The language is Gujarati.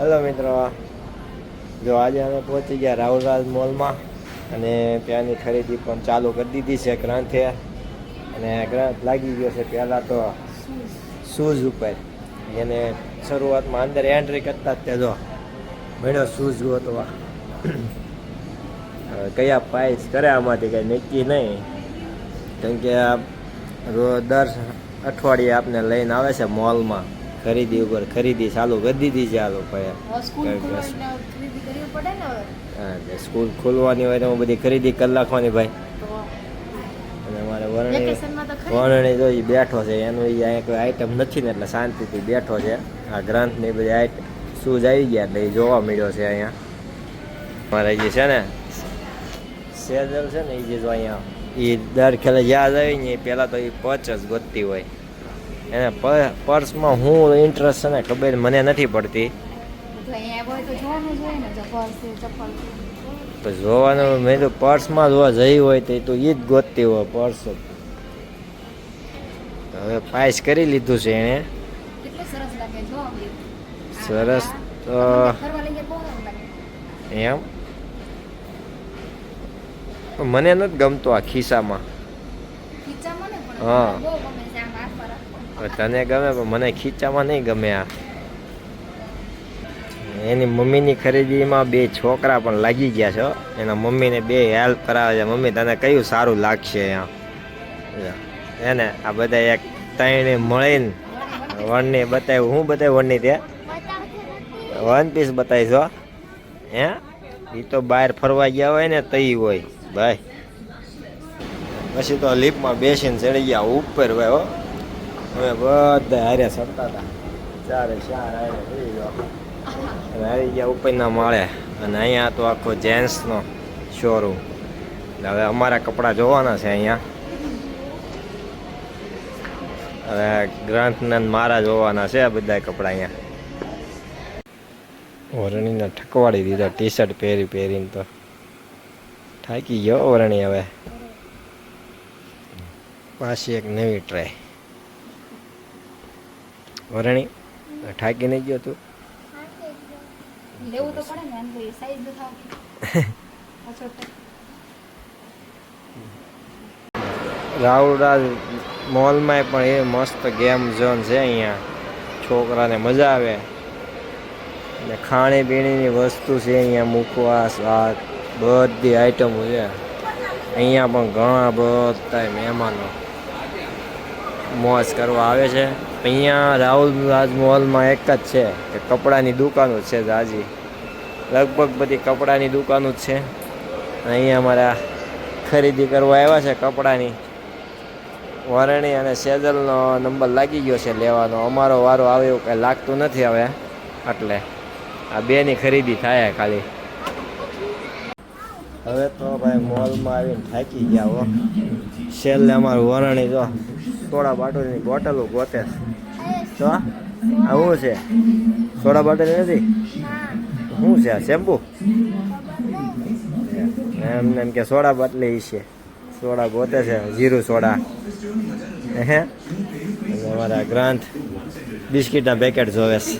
હલો મિત્રો. જો આજે અમે પહોંચી ગયા રાહુલરાજ મોલમાં અને ત્યાંની ખરીદી પણ ચાલુ કરી દીધી છે ગ્રંથે. અને ગ્રંથ લાગી ગયો છે પહેલાં તો શૂઝ ઉપર. એને શરૂઆતમાં અંદર એન્ટ્રી કરતા જ તે જો મળ્યો શૂઝ ગોતવા. કયા પ્રાઇસ કરે આમાંથી કંઈ નક્કી નહીં. કેમ કે દર અઠવાડિયે આપને લઈને આવે છે મોલમાં. ખરીદી ઉપર ખરીદી ચાલુ કરી દીધી છે આ લોકોએ. સ્કૂલ તે ખોલવાની હોય તો બધી ખરીદી કરી નાખવાની ભાઈ. તો અને અમારે વરણી તો વરણી જો એ બેઠો છે એનું એ અહીંયા કોઈ આઈટમ નથી ને એટલે શાંતિથી બેઠો છે. આ ગ્રંથની બધી આઈટમ શૂઝ આવી ગયા એટલે એ જોવા મળ્યો છે અહીંયા. મારે જે છે ને સેજલ છે ને એ જે જો અહીંયા એ દર ખેલે યાદ આવી ને એ પહેલાં તો એ પચ જ ગોતતી હોય. એને પર્સમાં હું ઇન્ટરેસ્ટ છે ને ખબર મને નથી પડતી. તો જોવાનું મેં તો પર્સમાં જોવા જઈ હોય તો એ તો એ જ ગોતતી હોય પર્સ હવે પાસ કરી લીધું છે એણે. સરસ તો એમ? મને નથી ગમતું આ ખિસ્સામાં. હા. મને બહુ ગમે છે આમ હાથમાં રાખવાનું. હવે તને ગમે, પણ મને ખીચામાં નહીં ગમે આ. એની મમ્મીની ખરીદીમાં બે છોકરા પણ લાગી ગયા છે એના મમ્મીને બે હેલ્પ કરાવે છે. મમ્મી, તને કયું સારું લાગશે અહીંયા? એને આ બધા એક ત્રણે મળીને વણની બતાવ્યું. હું બતાવ્યું વણની તે? વન પીસ બતાવીશ હો. એ તો બહાર ફરવા ગયા હોય ને, તઈ હોય. ભાઈ. પછી તો લીપમાં બેસીને ચડી ગયા ઉપર ભાઈ હો. અમે બધા હારે સરતા હતા. ચારે ચાર હારે આવી ગયા. ઉપરના માળે. અને અહીંયા તો આખો જેન્ટ્સનો શોરૂમ હવે અમારા કપડાં જોવાના છે અહીંયા. હવે ગ્રંથનંદ મારા જોવાના છે બધા કપડાં અહીંયા. વરણીને ઠકવાડી દીધા ટી શર્ટ પહેરી પહેરીને તો. થાકી ગયો વરણી હવે. પાછી એક નવી ટ્રાય વરણી ઠાકી નહીં ગયો તું? લેવું તો પડે ને એમ તો સાઈઝ બતાવો પાછો મોલમાં પણ એ મસ્ત ગેમ ઝોન છે અહીંયા. છોકરાને મજા આવે. અને ખાણીપીણીની વસ્તુ છે અહીંયા મુખવાસ આ બધી આઈટમો છે. અહીંયા પણ ઘણા બધા મહેમાનો મોજ કરવા આવે છે. અહીંયા રાહુલ રાજમહોલમાં એક જ છે કે કપડાની દુકાનો છે જાજી. લગભગ બધી કપડાની દુકાનો જ છે. અહીંયા અમારા ખરીદી કરવા આવ્યા છે કપડાની. વરણી અને સેજલનો નંબર લાગી ગયો છે લેવાનો. અમારો વારો આવે એવું કંઈ લાગતું નથી હવે. એટલે આ બેની ખરીદી થાય ખાલી. હવે તો ભાઈ મોલમાં આવીને થાકી ગયા હો. છેલ્લે અમારું વરણી જો સોડા બાટલીની બોટલો ગોતે. તો આ શું છે? સોડા બાટલી નથી? શું છે, આ શેમ્પુ? એમને એમ કે સોડા બાટલી છે. સોડા ગોતે છે જીરું સોડા. હે અમારા ગ્રાન્ટ બિસ્કીટના પેકેટ જોવે છે.